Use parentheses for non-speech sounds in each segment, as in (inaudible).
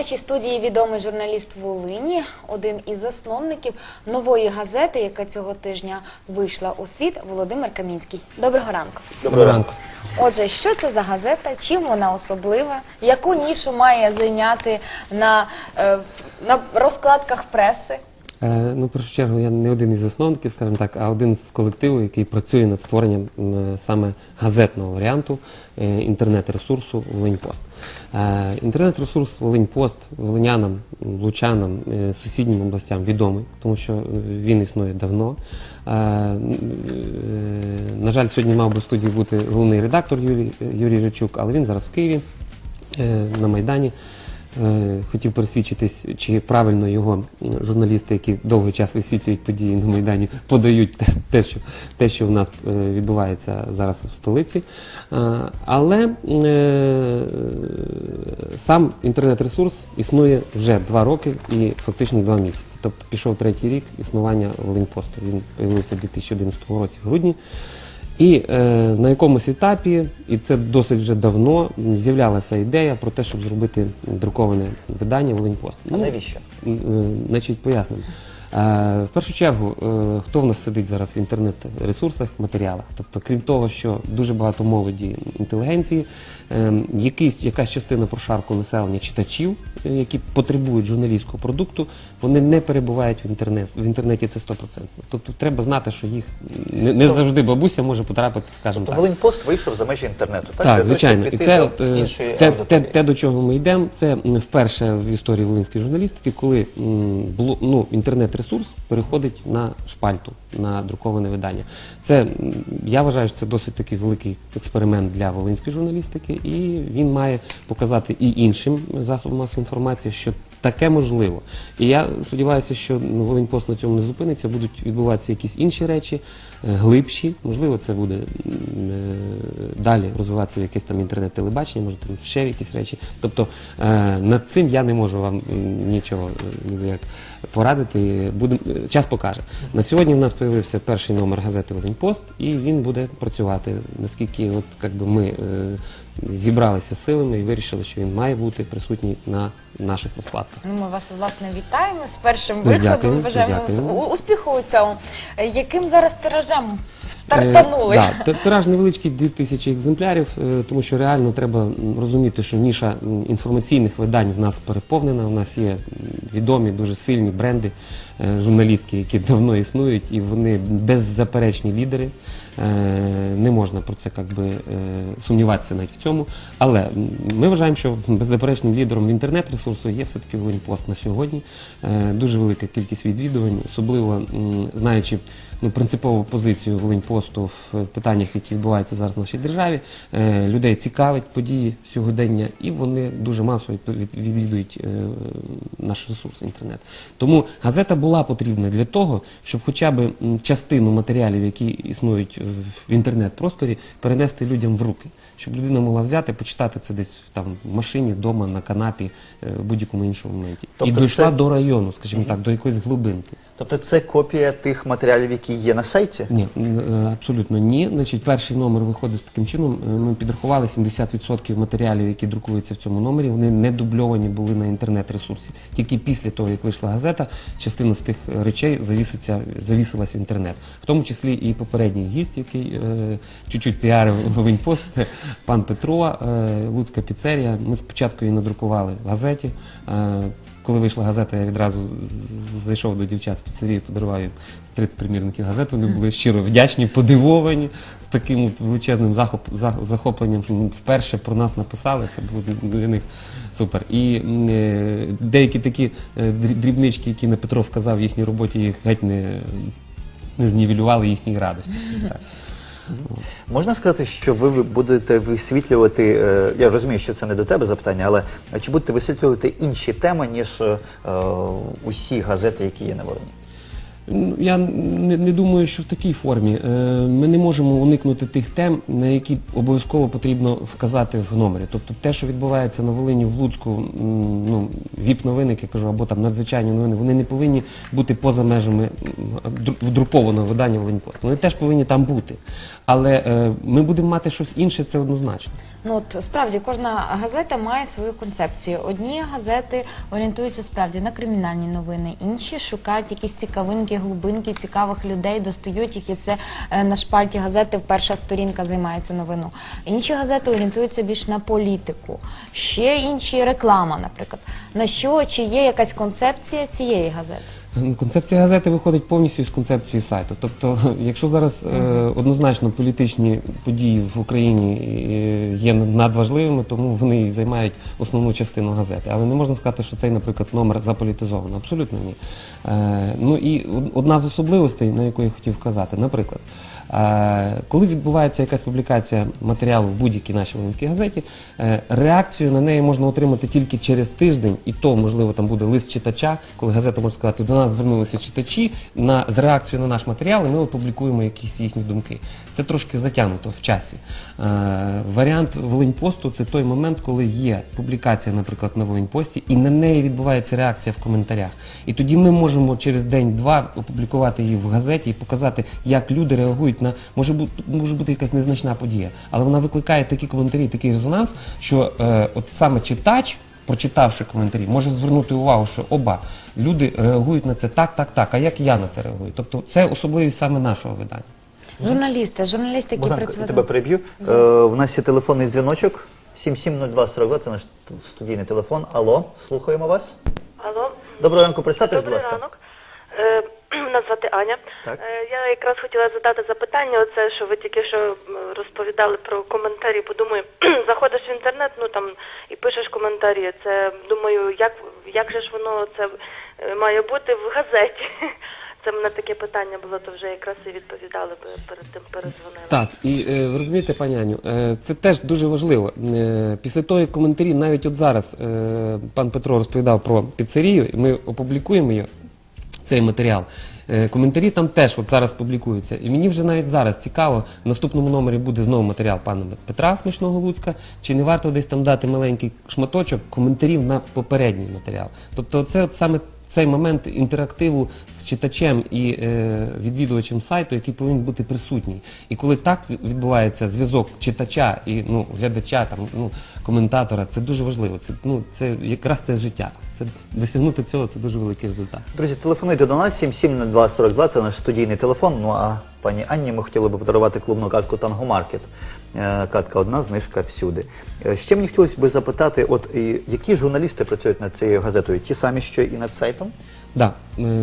нашій студії відомий журналіст Волині, один із засновників нової газети, яка цього тижня вийшла у світ, Володимир Камінський. Доброго ранку. Доброго ранку. Отже, що це за газета? Чим вона особлива? Яку нішу має зайняти на, е, на розкладках преси? Е, ну, в першу чергу, я не один із засновників, скажімо так, а один з колективів, який працює над створенням саме газетного варіанту е, інтернет-ресурсу Волиньпост. Е, інтернет-ресурс Волиньпост волинянам, лучанам, сусіднім областям відомий, тому що він існує давно. На жаль, сьогодні мав би в студії бути головний редактор Юрій, Юрій Ричук, але він зараз в Києві на Майдані. Е, Хотів пересвідчитись, чи правильно його журналісти, які довгий час висвітлюють події на Майдані, подають те, що, те, що в нас е, відбувається зараз в столиці. Е, Але сам інтернет-ресурс існує вже два роки і фактично два місяці. Тобто пішов третій рік існування Волиньпосту. Він з'явився в 2011 році в грудні. І е, на якомусь етапі, і це досить вже давно, з'являлася ідея про те, щоб зробити друковане видання Волиньпост. А навіщо? М, е, Значить, пояснимо. Е, В першу чергу, е, хто в нас сидить зараз в інтернет-ресурсах, матеріалах? Тобто, крім того, що дуже багато молоді інтелігенції, е, якийсь, якась частина прошарку населення читачів, які потребують журналістського продукту, вони не перебувають в інтернет. В інтернеті це 100%. Тобто треба знати, що їх не, не завжди бабуся може потрапити, скажімо То так. Волиньпост вийшов за межі інтернету. Так, Так, звичайно. І це е, те, те, те, до чого ми йдемо, це вперше в історії волинської журналістики, коли м, ну, інтернет-ресурс переходить на шпальту, на друковане видання. Це, я вважаю, що це досить такий великий експеримент для волинської журналістики, і він має показати і іншим засобам масової інформації, що таке можливо. І я сподіваюся, що ну, Волиньпост на цьому не зупиниться, будуть відбуватися якісь інші речі, е, глибші. Можливо, це буде е, далі розвиватися в якесь там інтернет-телебачення, може там ще якісь речі. Тобто е, над цим я не можу вам нічого ніби як порадити. Будем, час покаже. На сьогодні в нас з'явився перший номер газети Волиньпост, і він буде працювати. Наскільки от, як би ми зібралися силами і вирішили, що він має бути присутній на наших розкладках. Ну, ми вас власне вітаємо з першим виходом. Бажаємо успіху у цьому. Е, Яким зараз тиражем стартанули? Е, да, тираж невеличкий 2000 екземплярів, е, тому що реально треба розуміти, що ніша інформаційних видань в нас переповнена. У нас є відомі, дуже сильні бренди е, журналістські, які (laughs) давно існують, і вони беззаперечні лідери. Е, Не можна про це би, е, сумніватися навіть в цьому. Але ми вважаємо, що беззаперечним лідером в інтернет-ресурсу є все-таки Волиньпост на сьогодні. Дуже велика кількість відвідувань, особливо знаючи ну, принципову позицію Волиньпосту в питаннях, які відбуваються зараз в нашій державі. Людей цікавить події сьогодення, і вони дуже масово відвідують наш ресурс інтернет. Тому газета була потрібна для того, щоб хоча б частину матеріалів, які існують в інтернет-просторі, перенести людям в руки, щоб людина могла взяти, почитати це десь там в машині, вдома, на канапі, е, в будь-якому іншому моменті. Тобто і дійшла це- до району, скажімо так, до якоїсь глибинки. Тобто це копія тих матеріалів, які є на сайті? Ні, е, абсолютно ні. Значить, перший номер виходить таким чином. е, Ми підрахували 70% матеріалів, які друкуються в цьому номері. Вони не дубльовані були на інтернет-ресурсі. Тільки після того, як вийшла газета, частина з тих е, речей завіситься, завісилась в інтернет. В тому числі і попередній гість, який е, чуть-чуть піарив Волиньпост, пан Петро, е, Луцька піцерія. Ми спочатку її надрукували в газеті. Коли вийшла газета, я відразу зайшов до дівчат в піцерію, подарував їм 30 примірників газет. Вони були щиро вдячні, подивовані з таким от величезним захоп, за- захопленням, що вперше про нас написали. Це було для них супер. І е, деякі такі е, дріб- дрібнички, які на Петро вказав в їхній роботі, їх геть не, не знівелювали їхньої радості. так. Можна сказати, що ви будете висвітлювати, е, я розумію, що це не до тебе запитання, але чи будете висвітлювати інші теми, ніж е, усі газети, які є на Волині? Я не, не думаю, що в такій формі. Е, Ми не можемо уникнути тих тем, на які обов'язково потрібно вказати в номері. Тобто те, що відбувається на Волині, в Луцьку, ну, віп-новини, як я кажу, або там надзвичайні новини, вони не повинні бути поза межами м, дру- друкованого видання Волиньпост. Вони теж повинні там бути. Але е, ми будемо мати щось інше, це однозначно. Ну от справді кожна газета має свою концепцію. Одні газети орієнтуються справді на кримінальні новини, інші шукають якісь цікавинки, глибинки, цікавих людей, достають їх, і це е, на шпальті газети перша сторінка займає цю новину. Інші газети орієнтуються більш на політику, ще інші реклама, наприклад. На що чи є якась концепція цієї газети? Концепція газети виходить повністю з концепції сайту. Тобто, (laughs) якщо зараз е, однозначно політичні події в Україні е, є надважливими, тому вони і займають основну частину газети. Але не можна сказати, що цей, наприклад, номер заполітизований. Абсолютно ні. Е, ну і одна з особливостей, на яку я хотів вказати, наприклад, е, коли відбувається якась публікація матеріалу в будь-якій нашій волинській газеті, е, реакцію на неї можна отримати тільки через тиждень, і то, можливо, там буде лист читача, коли газета може сказати, до нас звернулися читачі на, з реакцією на наш матеріал, і ми опублікуємо якісь їхні думки. Це трошки затягнуто в часі. Е, варіант Волиньпосту це той момент, коли є публікація, наприклад, на Волиньпості, і на неї відбувається реакція в коментарях. І тоді ми можемо через день-два опублікувати її в газеті і показати, як люди реагують на може бути може бути якась незначна подія, але вона викликає такі коментарі, такий резонанс, що е, от саме читач. Прочитавши коментарі, може звернути увагу, що оба люди реагують на це так, так, так. А як я на це реагую? Тобто це особливість саме нашого видання. Журналісти, журналісти, які Богдан, працюють. тебе переб'ю. Е, в нас є телефонний дзвіночок 770242, це наш студійний телефон. Алло, слухаємо вас. Алло. Доброго ранку, представтесь, будь Добрий ласка. ранок. (clears throat) Мене звати Аня. Так. Е, Я якраз хотіла задати запитання, оце, що ви тільки що розповідали про коментарі. Подумаю, (clears throat) заходиш в інтернет, ну там і пишеш коментарі. Це думаю, як, як же ж воно це е, має бути в газеті? (laughs) Це в мене таке питання було, то вже якраз і відповідали перед тим перезвонили. Так, і е, ви розумієте, пані Аню, це теж дуже важливо. Після того, як коментарі, навіть от зараз пан Петро розповідав про піцерію, і ми опублікуємо її, цей матеріал. Е, Коментарі там теж от зараз публікуються. І мені вже навіть зараз цікаво, в наступному номері буде знову матеріал пана Петра Смішного Луцька, чи не варто десь там дати маленький шматочок коментарів на попередній матеріал. Тобто це от саме цей момент інтерактиву з читачем і е, відвідувачем сайту, який повинен бути присутній. І коли так відбувається зв'язок читача і ну, глядача, там, ну, коментатора, це дуже важливо. Це, ну, це якраз це життя. Це, досягнути цього це дуже великий результат. Друзі, телефонуйте до нас 770242, це наш студійний телефон. Ну а пані Анні ми хотіли би подарувати клубну картку Танго Маркет. Е, Картка одна, знижка всюди. Е, Ще мені хотілося б запитати, от які журналісти працюють над цією газетою? Ті самі, що і над сайтом? Да, е,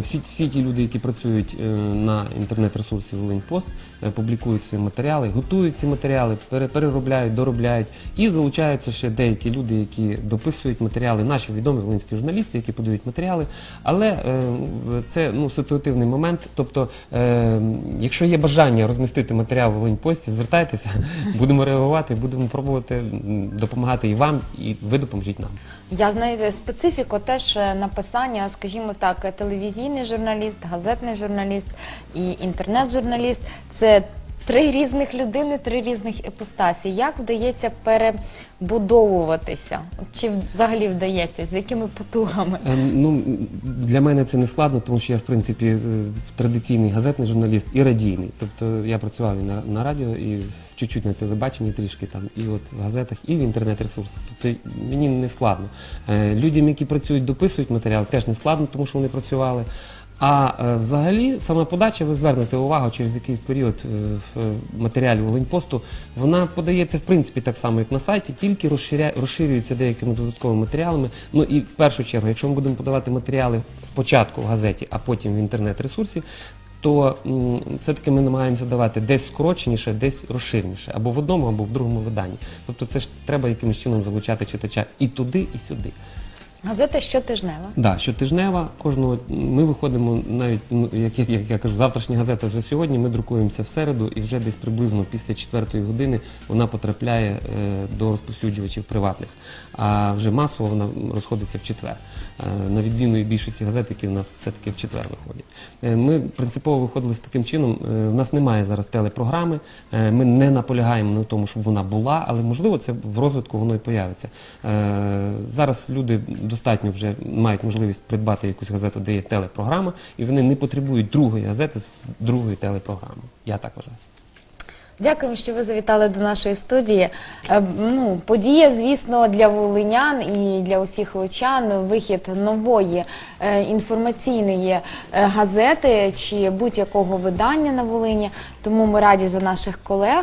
всі, всі ті люди, які працюють е, на інтернет-ресурсі Волиньпост, е, публікують ці матеріали, готують ці матеріали, пере- переробляють, доробляють і залучаються ще деякі люди, які дописують матеріали, наші відомі волинські журналісти, які подають матеріали. Але е, це ну, ситуативний момент. Тобто, е, якщо є бажання розмістити матеріал в Волиньпості, звертайтеся, (laughs) будемо реагувати, будемо пробувати допомагати і вам, і ви допоможіть нам. Я знаю специфіку теж е, написання, скажімо так, е, телевізійний журналіст, газетний журналіст і інтернет-журналіст. Це три різних людини, три різних епостасі. Як вдається перебудовуватися? Чи взагалі вдається? З якими потугами? Е, Ну, для мене це не складно, тому що я, в принципі, е, традиційний газетний журналіст і радійний. Тобто я працював і на, на радіо, і чуть-чуть на телебаченні трішки там, і от в газетах, і в інтернет-ресурсах. Тобто мені не складно. Е, Людям, які працюють, дописують матеріал, теж не складно, тому що вони працювали. А е, взагалі сама подача, ви звернете увагу через якийсь період е, в е, матеріалі Волиньпосту, вона подається в принципі так само, як на сайті, тільки розширя... розширюється деякими додатковими матеріалами. Ну і в першу чергу, якщо ми будемо подавати матеріали спочатку в газеті, а потім в інтернет-ресурсі, то все-таки ми намагаємося давати десь скороченіше, десь розширеніше, або в одному, або в другому виданні. Тобто це ж треба якимось чином залучати читача і туди, і сюди. Газета щотижнева. Да, щотижнева кожного ми виходимо навіть ну, як, як, як я кажу, завтрашня газета вже сьогодні. Ми друкуємося в середу, і вже десь приблизно після четвертої години вона потрапляє е, до розповсюджувачів приватних. А вже масово вона розходиться в четвер. Е, на відміну від більшості газет, які в нас все-таки в четвер виходять. Е, ми принципово виходили з таким чином. Е, в нас немає зараз телепрограми. Е, ми не наполягаємо на тому, щоб вона була, але можливо це в розвитку воно і появиться. Е, зараз люди достатньо вже мають можливість придбати якусь газету, де є телепрограма, і вони не потребують другої газети з другої телепрограми. Я так вважаю. Дякуємо, що ви завітали до нашої студії. Е, Ну, подія, звісно, для волинян і для усіх лучан вихід нової е, інформаційної е, газети чи будь-якого видання на Волині. Тому ми раді за наших колег.